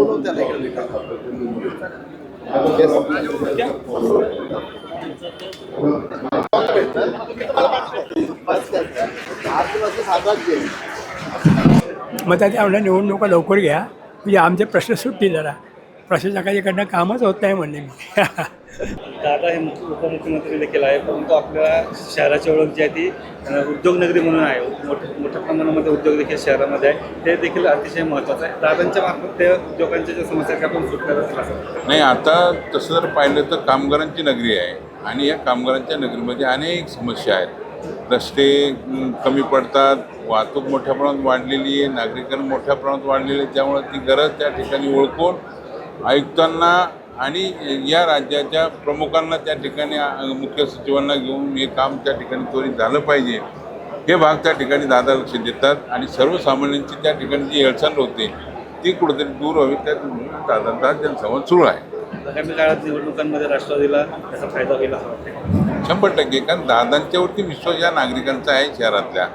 उद्या त्याला इकडे मग त्या म्हणलं निवडणुका लवकर घ्या. म्हणजे आमचे प्रश्न सुटतील जरा. प्रशासकाच्याकडनं कामच होत नाही म्हणले मी. दादा हे मुख्य उपमुख्यमंत्री देखील आहे परंतु आपल्या शहराची ओळख जी आहे ती उद्योगनगरी म्हणून आहे. मोठ्या मोठ्या प्रमाणामध्ये उद्योग देखील शहरामध्ये आहे. ते देखील अतिशय महत्त्वाचं आहे. दादांच्या मार्फत ते उद्योगांच्या ज्या समस्या त्या आपण सुटणार असं. नाही आता तसं जर पाहिलं तर कामगारांची नगरी आहे आणि या कामगारांच्या नगरीमध्ये अनेक समस्या आहेत. रस्ते कमी पडतात वाहतूक मोठ्या प्रमाणात वाढलेली आहे नागरिकरण मोठ्या प्रमाणात वाढलेली आहे त्यामुळे ती गरज त्या ठिकाणी ओळखून आयुक्तांना आणि या राज्याच्या प्रमुखांना त्या ठिकाणी मुख्य सचिवांना घेऊन हे काम त्या ठिकाणी त्वरित झालं पाहिजे. हे भाग त्या ठिकाणी दादा लक्ष देतात आणि सर्वसामान्यांची त्या ठिकाणी जी हेळसांड होते ती कुठेतरी दूर व्हावी त्या दादांचा जनसंवाद सुरू आहे. आगामी काळात निवडणुकांमध्ये राष्ट्रवादीला त्याचा फायदा होईल शंभर टक्के कारण दादांच्यावरती विश्वास या नागरिकांचा आहे शहरातल्या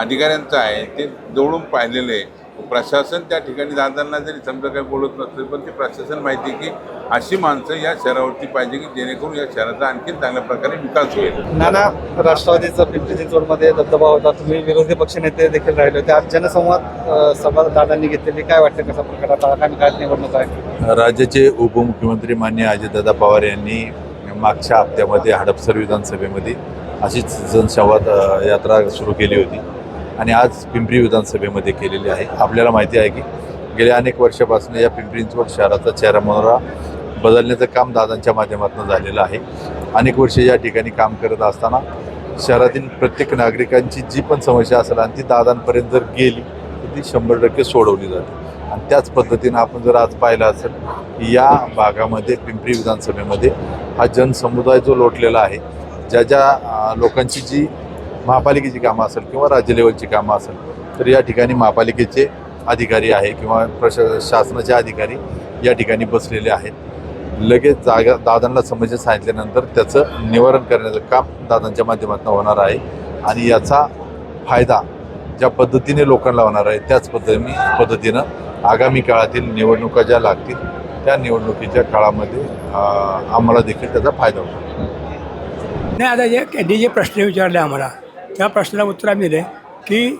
अधिकाऱ्यांचा आहे ते जवळून पाहिलेलं आहे. प्रशासन त्या ठिकाणी दादांना जरी समजा काही बोलत नसलं पण ते प्रशासन माहिती आहे की अशी माणसं या शहरावरती पाहिजे की जेणेकरून या शहराचा आणखी चांगल्या प्रकारे विकास होईल. नाना राष्ट्रवादीचा पिंपरी चिंचवडमध्ये दबदबा होता. तुम्ही विरोधी पक्षनेते देखील राहिले होते. आज जनसंवाद सभा दादांनी घेतलेली काय वाटतं कसा प्रकार आता? आगामी काळात निवडणूक आहे. राज्याचे उपमुख्यमंत्री मान्य अजितदादा पवार यांनी मागच्या हप्त्यामध्ये हडपसर विधानसभेमध्ये अशीच जनसंवाद यात्रा सुरू केली होती. आणि आज पिंपरी विधानसभेमध्ये केलेली आहे. आपल्याला माहिती आहे की गेल्या अनेक वर्षापासून या पिंपरी चिंचवड शहराचा चेहरा मनोरा बदलण्याचं काम दादांच्या माध्यमातून झालेलं आहे. अनेक वर्षे या ठिकाणी काम करत असताना शहरातील प्रत्येक नागरिकांची जी पण समस्या असेल आणि ती दादांपर्यंत जर गेली तर ती शंभर टक्के सोडवली जाते. आणि त्याच पद्धतीनं आपण जर आज पाहिलं असेल की या भागामध्ये पिंपरी विधानसभेमध्ये हा जनसमुदाय जो लोटलेला आहे ज्या ज्या लोकांची जी महापालिकेची कामं असेल किंवा राज्य लेवलची कामं असेल तर या ठिकाणी महापालिकेचे अधिकारी आहे किंवा प्रशा शासनाचे अधिकारी या ठिकाणी बसलेले आहेत. लगेच जागा दादांना समस्या सांगितल्यानंतर त्याचं निवारण करण्याचं काम दादांच्या माध्यमातून होणार आहे आणि याचा फायदा ज्या पद्धतीने लोकांना होणार आहे त्याच पद्धती पद्धतीनं आगामी काळातील निवडणुका ज्या लागतील त्या निवडणुकीच्या काळामध्ये आम्हाला देखील त्याचा फायदा होतो नाही आता जे त्यांनी जे प्रश्न विचारले आम्हाला. त्या प्रश्नाला उत्तर आम्ही दिले की